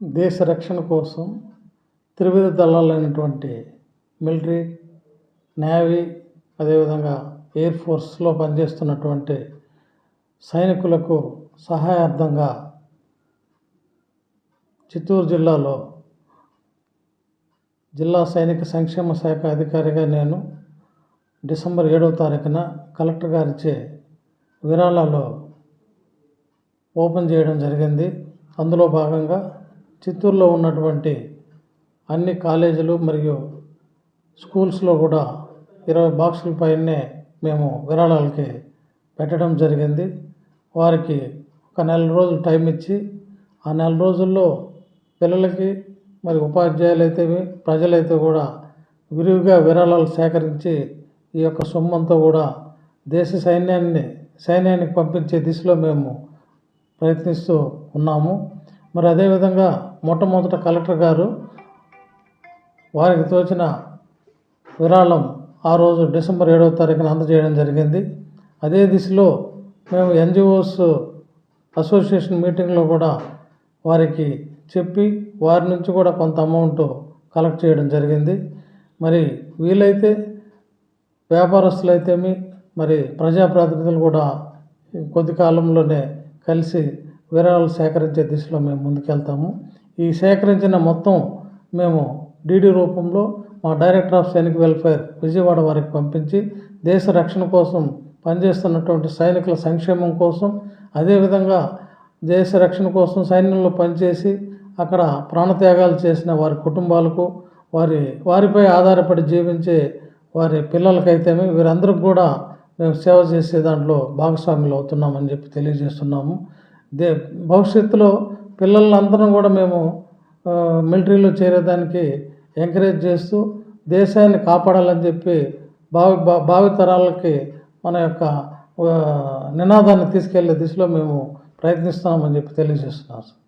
దేశ రక్షణ కోసం త్రివిధ దళాలైనటువంటి మిలిటరీ నేవీ అదేవిధంగా ఎయిర్ ఫోర్స్లో పనిచేస్తున్నటువంటి సైనికులకు సహాయార్థంగా చిత్తూరు జిల్లాలో జిల్లా సైనిక సంక్షేమ శాఖ అధికారిగా నేను డిసెంబర్ ఏడవ తారీఖున కలెక్టర్ గారిచే విరాళాలు ఓపెన్ చేయడం జరిగింది. అందులో భాగంగా చిత్తూరులో ఉన్నటువంటి అన్ని కాలేజీలు మరియు స్కూల్స్లో కూడా ఇరవై బాక్సుల పైనే మేము విరాళాలకి పెట్టడం జరిగింది. వారికి ఒక నెల రోజులు టైం ఇచ్చి ఆ నెల రోజుల్లో పిల్లలకి మరి ఉపాధ్యాయులు ప్రజలైతే కూడా విరివిగా విరాళాలు సేకరించి ఈ యొక్క సొమ్మంతా కూడా దేశ సైన్యాన్ని సైన్యానికి పంపించే దిశలో మేము ప్రయత్నిస్తూ ఉన్నాము. మరి అదేవిధంగా మొట్టమొదట కలెక్టర్ గారు వారికి తోచిన విరాళం ఆ రోజు డిసెంబర్ ఏడవ తారీఖున అందజేయడం జరిగింది. అదే దిశలో మేము ఎన్జిఓస్ అసోసియేషన్ మీటింగ్లో కూడా వారికి చెప్పి వారి నుంచి కూడా కొంత అమౌంట్ కలెక్ట్ చేయడం జరిగింది. మరి వీలైతే వ్యాపారస్తులైతేమి మరి ప్రజాప్రతినిధులు కూడా కొద్ది కాలంలోనే కలిసి విరాళాలు సేకరించే దిశలో మేము ముందుకెళ్తాము. ఈ సేకరించిన మొత్తం మేము డీడీ రూపంలో మా director of Sainik welfare Vijayawada వారికి పంపించి దేశ రక్షణ కోసం పనిచేస్తున్నటువంటి సైనికుల సంక్షేమం కోసం అదేవిధంగా దేశ రక్షణ కోసం సైన్యంలో పనిచేసి అక్కడ ప్రాణత్యాగాలు చేసిన వారి కుటుంబాలకు వారి వారిపై ఆధారపడి జీవించే వారి పిల్లలకైతేమి వీరందరికి కూడా మేము సేవ చేసే దాంట్లో భాగస్వాములు అవుతున్నామని చెప్పి తెలియజేస్తున్నాము. దే భవిష్యత్తులో పిల్లలందరం కూడా మేము మిలిటరీలో చేరేదానికి ఎంకరేజ్ చేస్తూ దేశాన్ని కాపాడాలని చెప్పి భావి భావితరాలకి మన యొక్క నినాదాన్ని తీసుకెళ్ళే దిశలో మేము ప్రయత్నిస్తున్నామని చెప్పి తెలియజేస్తున్నాం సార్.